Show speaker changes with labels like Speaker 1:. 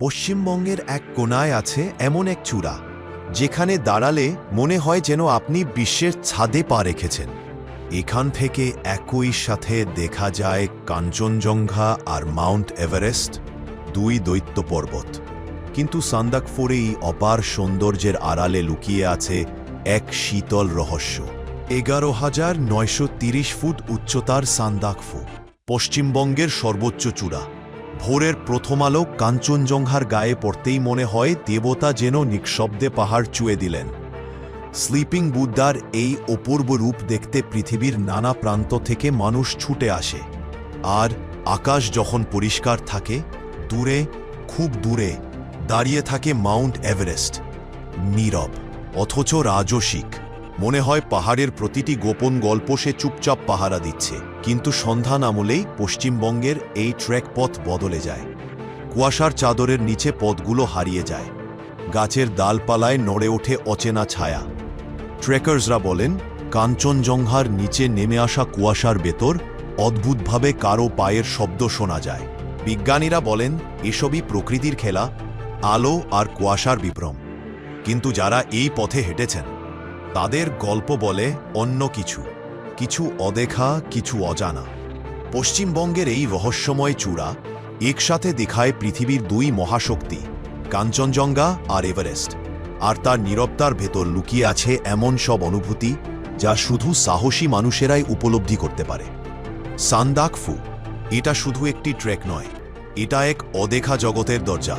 Speaker 1: পশ্চিমবঙ্গের এক কোনায় আছে এমন এক চূড়া, যেখানে দাঁড়ালে মনে হয় যেন আপনি বিশ্বের ছাদে পা রেখেছেন। এখান থেকে একই সাথে দেখা যায় কাঞ্চনজঙ্ঘা আর মাউন্ট এভারেস্ট, দুই দৈত্য পর্বত। কিন্তু সান্দাকফোরে এই অপার সৌন্দর্যের আড়ালে লুকিয়ে আছে এক শীতল রহস্য। এগারো হাজার নয়শো ফুট উচ্চতার সান্দাকফু, পশ্চিমবঙ্গের সর্বোচ্চ চূড়া। ভোরের প্রথম আলো কাঞ্চনজঙ্ঘার গায়ে পড়তেই মনে হয় দেবতা যেন নিঃশব্দে পাহাড় চুয়ে দিলেন। স্লিপিং বুদ্ধার এই অপূর্ব রূপ দেখতে পৃথিবীর নানা প্রান্ত থেকে মানুষ ছুটে আসে। আর আকাশ যখন পরিষ্কার থাকে, দূরে, খুব দূরে, দাঁড়িয়ে থাকে মাউন্ট এভারেস্ট। নীরব, অথচ রাজসিক। মনে হয় পাহাড়ের প্রতিটি গোপন গল্প সে চুপচাপ পাহারা দিচ্ছে। কিন্তু সন্ধান আমলেই পশ্চিমবঙ্গের এই ট্রেক পথ বদলে যায়। কুয়াশার চাদরের নিচে পথগুলো হারিয়ে যায়। গাছের ডালপালায় নড়ে ওঠে অচেনা ছায়া। ট্রেকার্সরা বলেন, কাঞ্চনজঙ্ঘার নিচে নেমে আসা কুয়াশার ভেতর অদ্ভুতভাবে কারও পায়ের শব্দ শোনা যায়। বিজ্ঞানীরা বলেন, এসবই প্রকৃতির খেলা, আলো আর কুয়াশার বিভ্রম। কিন্তু যারা এই পথে হেঁটেছেন তাদের গল্প বলে অন্য কিছু কিছু অদেখা, কিছু অজানা। পশ্চিমবঙ্গের এই রহস্যময় চূড়া একসাথে দেখায় পৃথিবীর দুই মহাশক্তি, কাঞ্চনজঙ্ঘা আর এভারেস্ট। আর তার নীরবতার ভেতর লুকিয়ে আছে এমন সব অনুভূতি যা শুধু সাহসী মানুষেরাই উপলব্ধি করতে পারে। সান্দাকফু, এটা শুধু একটি ট্রেক নয়, এটা এক অদেখা জগতের দরজা।